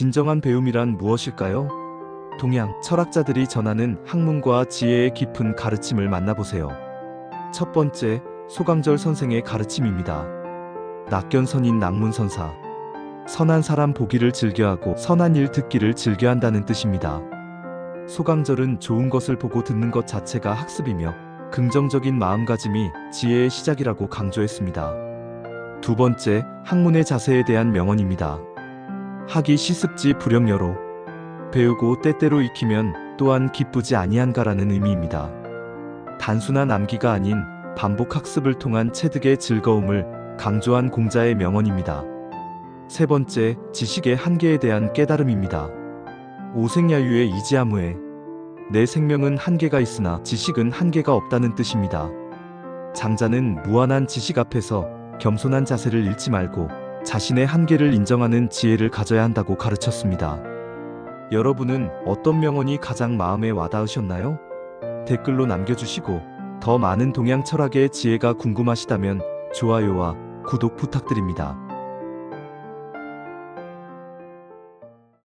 진정한 배움이란 무엇일까요? 동양 철학자들이 전하는 학문과 지혜의 깊은 가르침을 만나보세요. 첫 번째, 소강절 선생의 가르침입니다. 낙견선인 낙문선사. 선한 사람 보기를 즐겨하고 선한 일 듣기를 즐겨한다는 뜻입니다. 소강절은 좋은 것을 보고 듣는 것 자체가 학습이며 긍정적인 마음가짐이 지혜의 시작이라고 강조했습니다. 두 번째, 학문의 자세에 대한 명언입니다. 학이 시습지 불영여로 배우고 때때로 익히면 또한 기쁘지 아니한가라는 의미입니다. 단순한 암기가 아닌 반복 학습을 통한 체득의 즐거움을 강조한 공자의 명언입니다. 세 번째, 지식의 한계에 대한 깨달음입니다. 오생야유의 이지아무에 내 생명은 한계가 있으나 지식은 한계가 없다는 뜻입니다. 장자는 무한한 지식 앞에서 겸손한 자세를 잃지 말고 자신의 한계를 인정하는 지혜를 가져야 한다고 가르쳤습니다. 여러분은 어떤 명언이 가장 마음에 와닿으셨나요? 댓글로 남겨주시고 더 많은 동양 철학의 지혜가 궁금하시다면 좋아요와 구독 부탁드립니다.